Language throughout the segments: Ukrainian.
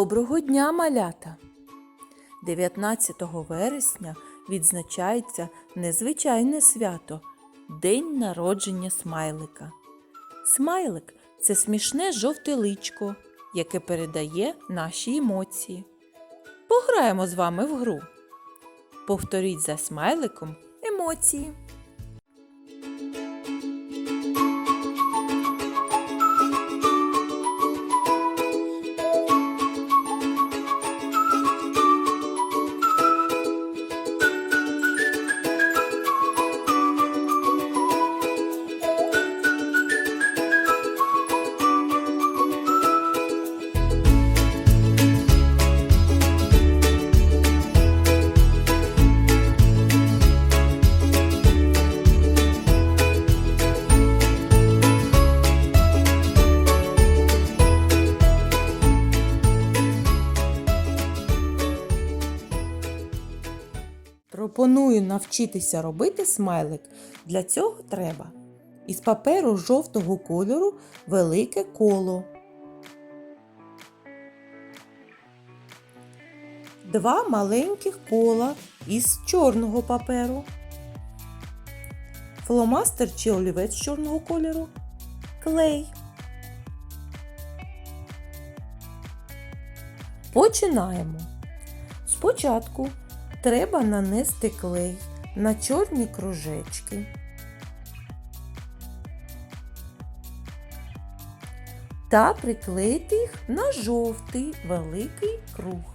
Доброго дня, малята! 19 вересня відзначається незвичайне свято День народження смайлика. Смайлик це смішне жовте личко, яке передає наші емоції. Пограємо з вами в гру. Повторіть за смайликом емоції. Пропоную навчитися робити смайлик. Для цього треба із паперу жовтого кольору велике коло. Два маленьких кола із чорного паперу. Фломастер чи олівець чорного кольору. Клей. Починаємо. Спочатку треба нанести клей на чорні кружечки. Та приклеїти їх на жовтий великий круг.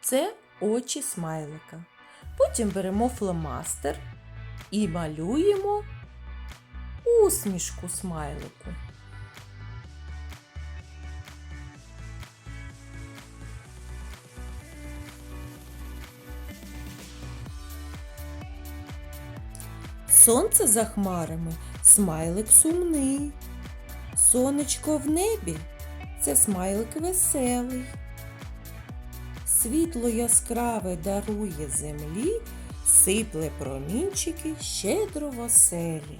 Це очі смайлика. Потім беремо фломастер і малюємо усмішку смайлику. Сонце за хмарами, смайлик сумний. Сонечко в небі це смайлик веселий. Світло яскраве дарує землі, сипле промінчики щедро в оселі.